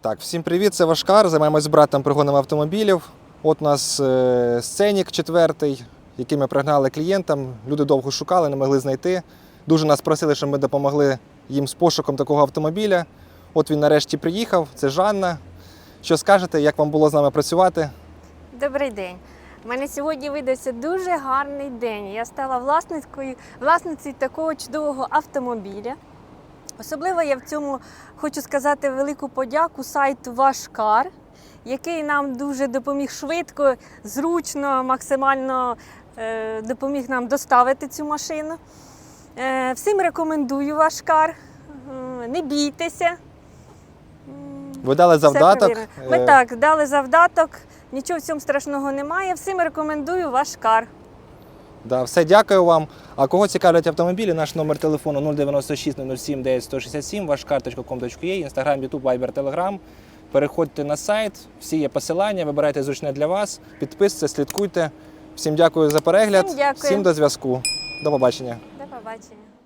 Так, всім привіт, це Вашкар. Займаємось братом пригоном автомобілів. От у нас е, сценік четвертий, який ми пригнали клієнтам. Люди довго шукали, не могли знайти. Дуже нас просили, щоб ми допомогли їм з пошуком такого автомобіля. От він нарешті приїхав. Це Жанна. Що скажете, як вам було з нами працювати? Добрий день. У мене сьогодні видався дуже гарний день. Я стала власницею такого чудового автомобіля. Особливо я в цьому хочу сказати велику подяку сайту Вашкар, який нам дуже допоміг швидко, зручно, максимально е, допоміг нам доставити цю машину. Е, всім рекомендую Вашкар. Не бійтеся. Ви дали завдаток. Ми Е, так дали завдаток. Нічого в цьому страшного немає. Всім рекомендую ваш кар. Да, все, дякую вам. А кого цікавлять автомобілі? Наш номер телефону 096 07 9 167, вашкар.com.ua, інстаграм, ютуб, вайбер, телеграм. Переходьте на сайт, всі є посилання, вибирайте зручне для вас, підписуйтесь, слідкуйте. Всім дякую за перегляд. Всім дякую. Всім до зв'язку. До побачення. До побачення.